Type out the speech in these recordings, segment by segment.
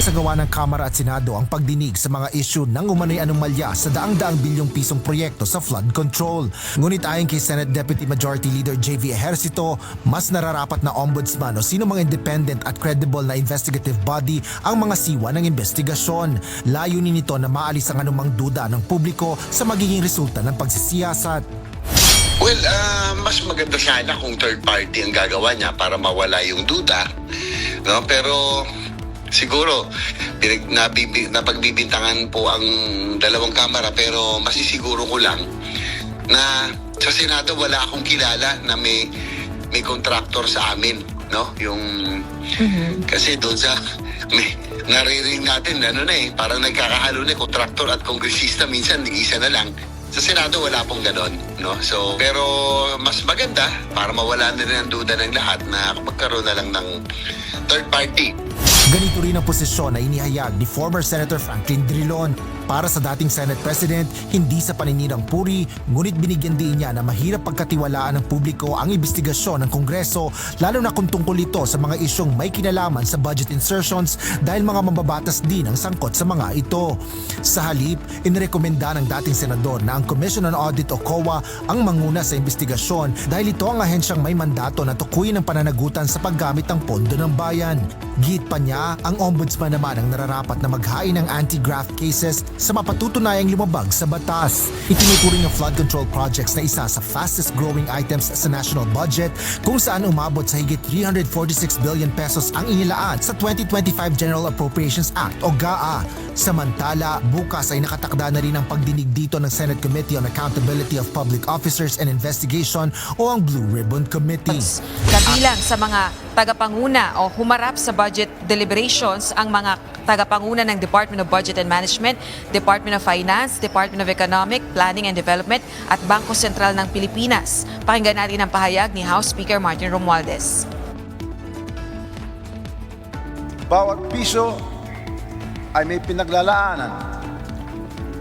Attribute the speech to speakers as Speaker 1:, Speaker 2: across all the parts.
Speaker 1: Isagawa ng Kamara at Senado ang pagdinig sa mga isyu ng umano'y anomalya sa daang-daang bilyong pisong proyekto sa flood control. Ngunit ayon kay Senate Deputy Majority Leader JV Ejercito, mas nararapat na ombudsman o sino mga independent at credible na investigative body ang mga siwa ng investigasyon. Layunin nito na maalis ang anumang duda ng publiko sa magiging resulta ng pagsisiyasat.
Speaker 2: Well, ah, mas maganda sana kung third party ang gagawa niya para mawala yung duda. No? Pero siguro pinag, nabibi, napagbibintangan po ang dalawang kamera pero masisiguro ko lang na sa Senado wala akong kilala na may may contractor sa amin, no? Yung kasi doon sa may naririnig natin ano na eh, parang nagkakahalo na eh, contractor at kongresista minsan isa na lang. Sa Senado wala pong ganon, no? So, pero mas maganda para mawala na rin ang duda ng lahat na magkaroon na lang ng third party.
Speaker 1: Ganito rin ang posisyon na inihayag ni former Senator Franklin Drilon. Para sa dating Senate President, hindi sa paninirang puri, ngunit binigyan din niya na mahirap pagkatiwalaan ng publiko ang investigasyon ng Kongreso, lalo na kung tungkol ito sa mga isyong may kinalaman sa budget insertions dahil mga mababatas din ang sangkot sa mga ito. Sa halip, inirekomenda ng dating senador na ang Commission on Audit o COA ang manguna sa investigasyon dahil ito ang ahensyang may mandato na tukuyin ang pananagutan sa paggamit ng pondo ng bayan. Git pa niya, ang ombudsman naman ang nararapat na maghain ng anti-graft cases sa mapatutunayang lumabag sa batas. Itinuturing ang flood control projects na isa sa fastest growing items sa national budget kung saan umabot sa higit 346 billion pesos ang inilaan sa 2025 General Appropriations Act o GAA. Samantala, bukas ay nakatakda na rin ang pagdinig dito ng Senate Committee on Accountability of Public Officers and Investigation o ang Blue Ribbon Committee.
Speaker 3: Kabilang sa mga tagapanguna o humarap sa budget deliberations ang mga tagapanguna ng Department of Budget and Management, Department of Finance, Department of Economic, Planning and Development at Bangko Sentral ng Pilipinas. Pakinggan natin ang pahayag ni House Speaker Martin Romualdez.
Speaker 4: Bawat piso ay may pinaglalaanan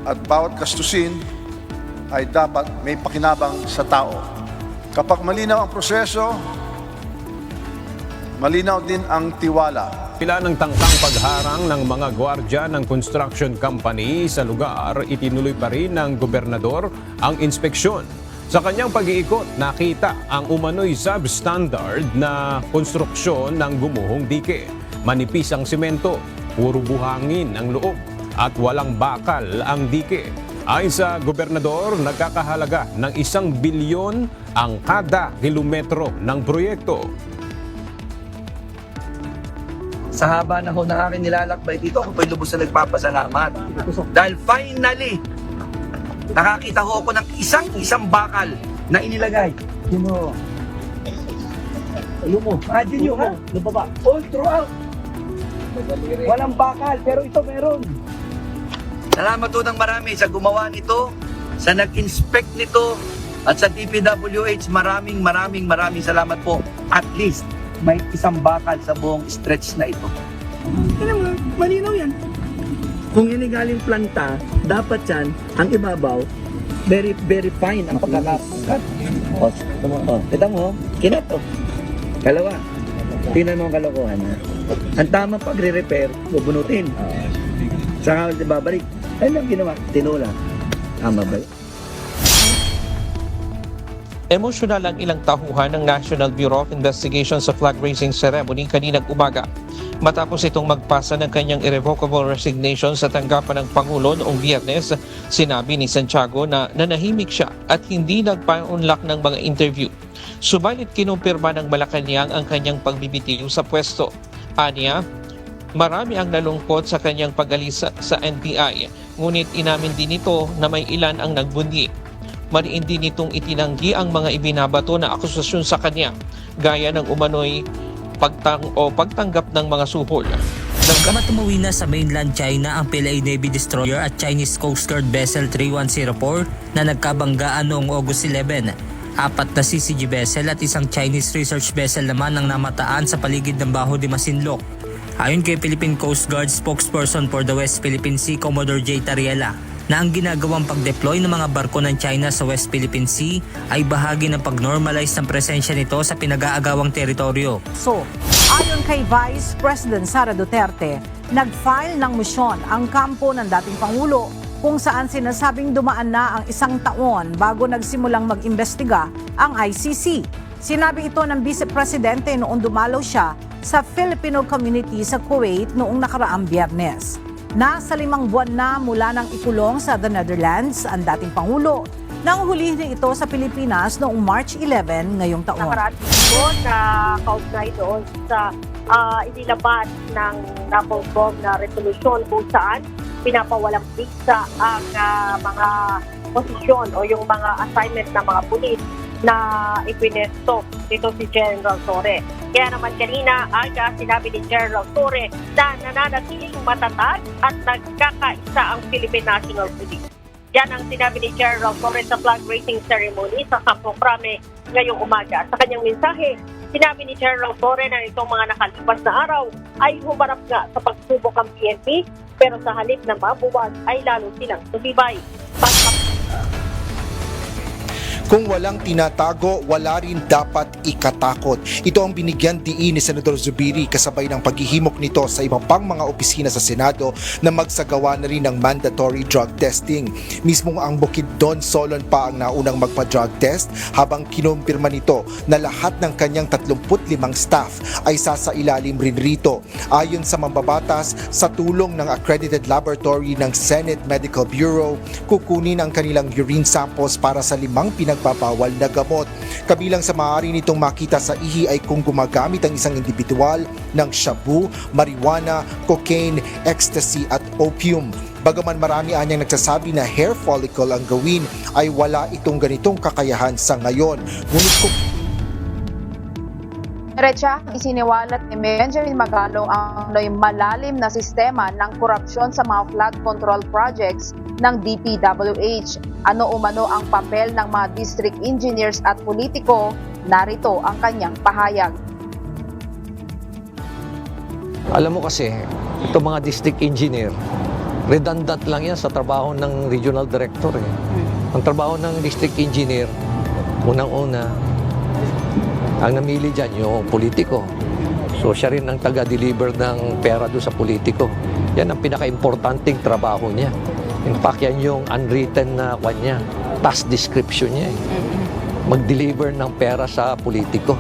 Speaker 4: at bawat gastusin ay dapat may pakinabang sa tao. Kapag malinaw ang proseso, malinaw din ang tiwala.
Speaker 5: Pila ng tangkang pagharang ng mga gwardya ng construction company sa lugar, itinuloy pa rin ng gobernador ang inspeksyon. Sa kanyang pag-iikot, nakita ang umano'y substandard na konstruksyon ng gumuhong dike. Manipis ang simento, puro buhangin ang loob at walang bakal ang dike. Ayon sa gobernador, nagkakahalaga ng isang bilyon ang kada kilometro ng proyekto.
Speaker 6: Sa haba na ho ng aking nilalakbay dito, ako po'y lubos na nagpapasalamat. Dahil finally, nakakita ho ako ng isang isang bakal na inilagay. Yun ho. Ayun mo. Ah, dyan yun ha? Lubaba. All throughout. Walang bakal, pero ito meron. Salamat ho ng marami sa gumawa nito, sa nag-inspect nito, at sa DPWH, maraming maraming maraming salamat po. At least, may isang bakal sa buong stretch na ito. Yan mo, malinaw yan. Kung yan ay galing planta, dapat yan, ang ibabaw, very, very fine ang pagkakakat. O, o, kita mo, kinat o. Kalawa, tingnan mo ang kalokohan ha. Ang tamang pagre-repair, bubunutin. Saka babalik. Ano ang ginawa? Tinula. Tama ba? yun?
Speaker 7: Emosyonal ang ilang tahuhan ng National Bureau of Investigation sa flag raising ceremony kaninang umaga. Matapos itong magpasa ng kanyang irrevocable resignation sa tanggapan ng Pangulo noong biyernes, sinabi ni Santiago na nanahimik siya at hindi nagpa-unlock ng mga interview. Subalit kinumpirma ng Malacanang ang kanyang pagbibitiw sa pwesto. Anya, marami ang nalungkot sa kanyang pag-alis sa, sa NBI, ngunit inamin din ito na may ilan ang nagbundi. Mariin din itong itinanggi ang mga ibinabato na akusasyon sa kanya, gaya ng umano'y pagtang o pagtanggap ng mga suhol.
Speaker 8: Bagamat umuwi na sa mainland China ang PLA Navy Destroyer at Chinese Coast Guard Vessel 3104 na nagkabanggaan noong August 11, apat na CCG vessel at isang Chinese research vessel naman ang namataan sa paligid ng Baho de Masinloc. Ayon kay Philippine Coast Guard spokesperson for the West Philippine Sea, Commodore J. Tariela, na ang ginagawang pag-deploy ng mga barko ng China sa West Philippine Sea ay bahagi ng pag-normalize ng presensya nito sa pinag-aagawang teritoryo.
Speaker 9: So, ayon kay Vice President Sara Duterte, nag-file ng motion ang kampo ng dating Pangulo kung saan sinasabing dumaan na ang isang taon bago nagsimulang mag-imbestiga ang ICC. Sinabi ito ng Vice Presidente noong dumalaw siya sa Filipino community sa Kuwait noong nakaraang biyernes. Nasa limang buwan na mula nang ikulong sa the Netherlands ang dating Pangulo nang hulihin ito sa Pilipinas noong March 11 ngayong taon.
Speaker 10: nakarating ko na kaugnay doon sa uh, inilabas ng NAPOLCOM na resolusyon kung saan pinapawalang visa ang ah, mga posisyon o yung mga assignment ng mga pulis na ipinesto dito si General Torre. Kaya naman kanina aga sinabi ni General Torre na nananatiling matatag at nagkakaisa ang Philippine National Police. Yan ang sinabi ni General Torres sa flag raising ceremony sa Campo Crame ngayong umaga. Sa kanyang mensahe, sinabi ni General Torres na itong mga nakalipas na araw ay humarap nga sa pagsubok ang PNP pero sa halip na mabuwag ay lalo silang tumibay. Pagpap-
Speaker 1: Kung walang tinatago, wala rin dapat ikatakot. Ito ang binigyan diin ni Senador Zubiri kasabay ng paghihimok nito sa ibang pang mga opisina sa Senado na magsagawa na rin ng mandatory drug testing. Mismong ang Bukidnon Solon pa ang naunang magpa-drug test habang kinumpirma nito na lahat ng kanyang 35 staff ay sasailalim rin rito. Ayon sa mambabatas, sa tulong ng accredited laboratory ng Senate Medical Bureau, kukunin ang kanilang urine samples para sa limang pinagbabawal na gamot. Kabilang sa maaari nitong makita sa ihi ay kung gumagamit ang isang individual ng shabu, marijuana, cocaine, ecstasy at opium. Bagaman marami anyang nagsasabi na hair follicle ang gawin ay wala itong ganitong kakayahan sa ngayon. Ngunit kung
Speaker 11: Diretsa, isiniwalat ni Benjamin Magalong ang may malalim na sistema ng korupsyon sa mga flood control projects ng DPWH. Ano umano ang papel ng mga district engineers at politiko, narito ang kanyang pahayag.
Speaker 12: Alam mo kasi, itong mga district engineer, redundant lang yan sa trabaho ng regional director. Eh. Ang trabaho ng district engineer, unang-una, ang namili dyan yung politiko. So siya rin ang taga-deliver ng pera doon sa politiko. Yan ang pinaka-importanting trabaho niya. In fact, yan yung unwritten na kwan niya, task description niya. Eh. Mag-deliver ng pera sa politiko.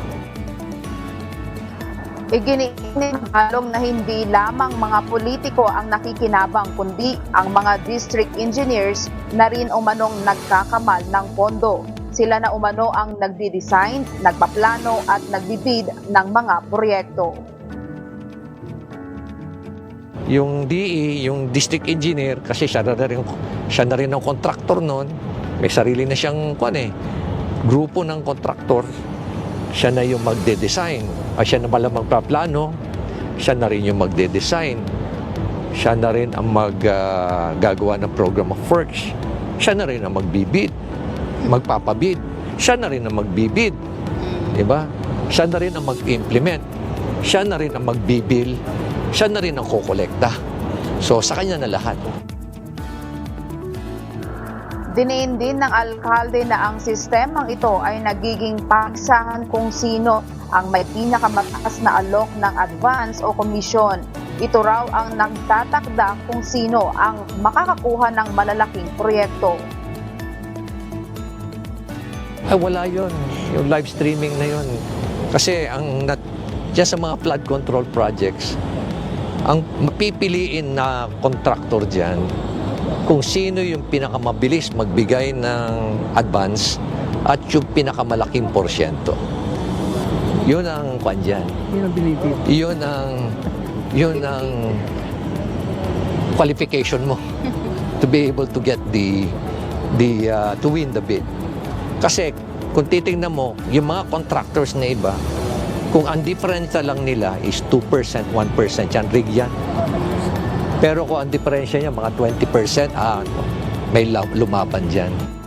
Speaker 11: Iginiinig halong na hindi lamang mga politiko ang nakikinabang kundi ang mga district engineers na rin umanong nagkakamal ng pondo. Sila na umano ang nagdi-design, nagpaplano at nagbibid ng mga proyekto.
Speaker 12: Yung DE, yung district engineer, kasi siya na rin, siya na rin ang contractor noon, may sarili na siyang kwan eh, grupo ng contractor, siya na yung magde-design, ay siya na pala magpaplano, siya na rin yung magde-design, siya na rin ang maggagawa ng program of works, siya na rin ang magbibid, magpapabid, siya na rin ang magbibid, di ba? Siya na rin ang mag-implement, siya na rin ang magbibil, siya na rin ang kukolekta. So, sa kanya na lahat.
Speaker 11: Diniin din ng alkalde na ang sistemang ito ay nagiging paksahan kung sino ang may pinakamataas na alok ng advance o komisyon. Ito raw ang nagtatakda kung sino ang makakakuha ng malalaking proyekto.
Speaker 12: Ay, wala yon Yung live streaming na yon Kasi ang nat, dyan sa mga flood control projects, ang mapipiliin na contractor dyan, kung sino yung pinakamabilis magbigay ng advance at yung pinakamalaking porsyento. Yun ang kwan dyan.
Speaker 13: Yun ang binibig.
Speaker 12: Yun ang, yun ang qualification mo to be able to get the, the, uh, to win the bid. Kasi kung titingnan mo, yung mga contractors na iba, kung ang differential lang nila is 2%, 1%, yan, rig yan. Pero kung ang diferensya niya, mga 20%, ah, may la- lumaban dyan.